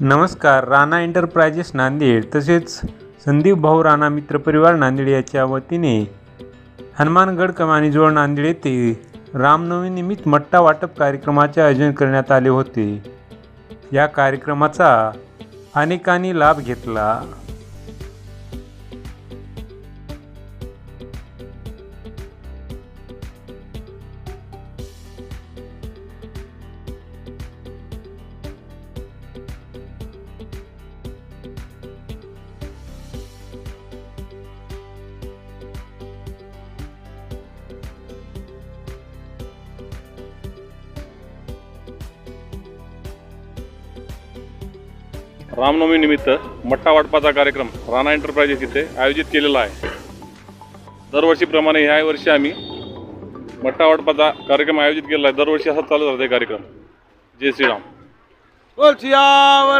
नमस्कार राणा एंटरप्राइजेस नांदेड तसेच संदीप भाऊ राणा मित्रपरिवार नांदेड याच्या वतीने हनुमानगड कमानीजवळ नांदेड येथे रामनवमीनिमित्त मट्टा वाटप कार्यक्रमाचे आयोजन करण्यात आले होते. या कार्यक्रमाचा अनेकांनी लाभ घेतला. रामनवमी निमित्त मट्टा वाटपाचा कार्यक्रम राणा एंटरप्राइजेस इथे आयोजित केलेला आहे. दरवर्षीप्रमाणे ह्या वर्षी आम्ही मट्टा वाटपाचा कार्यक्रम आयोजित केलेला आहे. दरवर्षी असा चालू राहते कार्यक्रम. जय श्रीराम.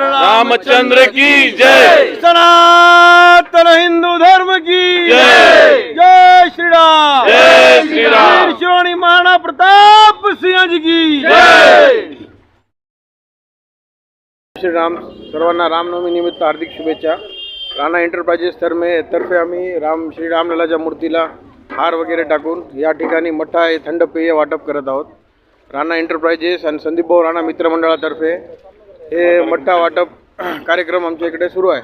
रामचंद्र की जय! सनातन हिंदू धर्म की जय. जय श्रीराम जय श्रीराम. वीर शिरोमणी महाराणा प्रताप सिंह जी की श्रीराम सर्वांना रामनवमी निमित्त हार्दिक शुभेच्छा. राणा एंटरप्राइजेस तर्फे तर्फे आम्ही राम श्री रामललाच्या मूर्तीला हार वगैरे टाकून या ठिकाणी मठ्ठा हे थंड पेय वाटप करत आहोत. राणा एंटरप्राइजेस आणि संदीप भाऊ राणा मित्रमंडळातर्फे हे मठ्ठा वाटप कार्यक्रम आमच्या इकडे सुरू आहे.